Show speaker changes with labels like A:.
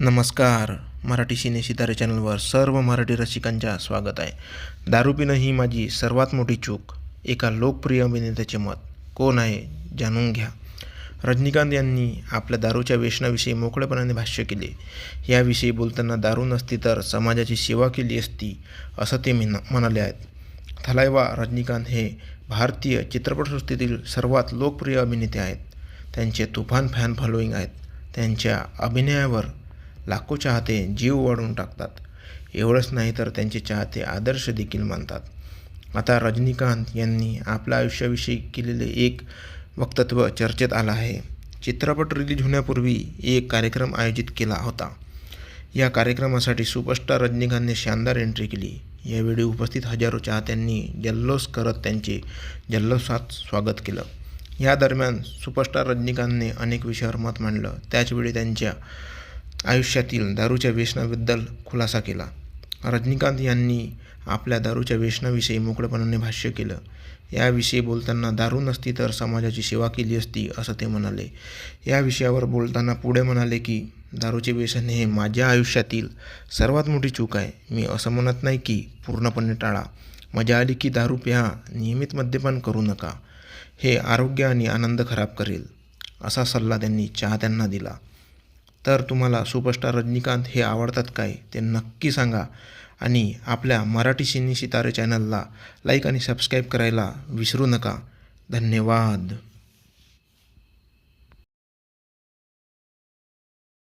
A: नमस्कार. मराठी सिने सितारे चॅनलवर सर्व मराठी रसिकांच्या स्वागत आहे. दारू पिणं ही माझी सर्वात मोठी चूक. एका लोकप्रिय अभिनेत्याचे मत. कोण आहे? जाणून घ्या. रजनीकांत यांनी आपल्या दारूच्या व्यसनाविषयी मोकळेपणाने भाष्य केले. याविषयी बोलताना दारू नसती तर समाजाची सेवा केली असती असं ते मी म्हणाले आहेत. थलायवा रजनीकांत हे भारतीय चित्रपटसृष्टीतील सर्वात लोकप्रिय अभिनेते आहेत. त्यांचे तुफान फॅन फॉलोईंग आहेत. त्यांच्या अभिनयावर लाखो चाहते जीव वाढवून टाकतात. एवढंच नाही तर त्यांचे चाहते आदर्श देखील मानतात. आता रजनीकांत यांनी आपल्या आयुष्याविषयी केलेले एक वक्तव्य चर्चेत आलं आहे. चित्रपट रिलीज होण्यापूर्वी एक कार्यक्रम आयोजित केला होता. या कार्यक्रमासाठी सुपरस्टार रजनीकांतने शानदार एंट्री केली. यावेळी उपस्थित हजारो चाहत्यांनी जल्लोष करत त्यांचे जल्लोषात स्वागत केलं. या दरम्यान सुपरस्टार रजनीकांतने अनेक विषयावर मत मांडलं. त्याचवेळी त्यांच्या आयुष्यातील दारूच्या व्यसनाबद्दल खुलासा केला. रजनीकांत यांनी आपल्या दारूच्या व्यसनाविषयी मोकळेपणाने भाष्य केलं. याविषयी बोलताना दारू नसती तर समाजाची सेवा केली असती असं ते म्हणाले. या विषयावर बोलताना पुढे म्हणाले की दारूचे व्यसन हे माझ्या आयुष्यातील सर्वात मोठी चूक आहे. मी असं म्हणत नाही की पूर्णपणे टाळा. मजा आली की दारू प्या नियमित मद्यपान करू नका. हे आरोग्य आणि आनंद खराब करेल असा सल्ला त्यांनी चाहत्यांना दिला. तर तुम्हाला सुपरस्टार रजनीकांत हे आवडतात काय ते नक्की सांगा. आणि आपल्या मराठी सिनी सितारे चॅनलला लाईक आणि सबस्क्राईब करायला विसरू नका. धन्यवाद.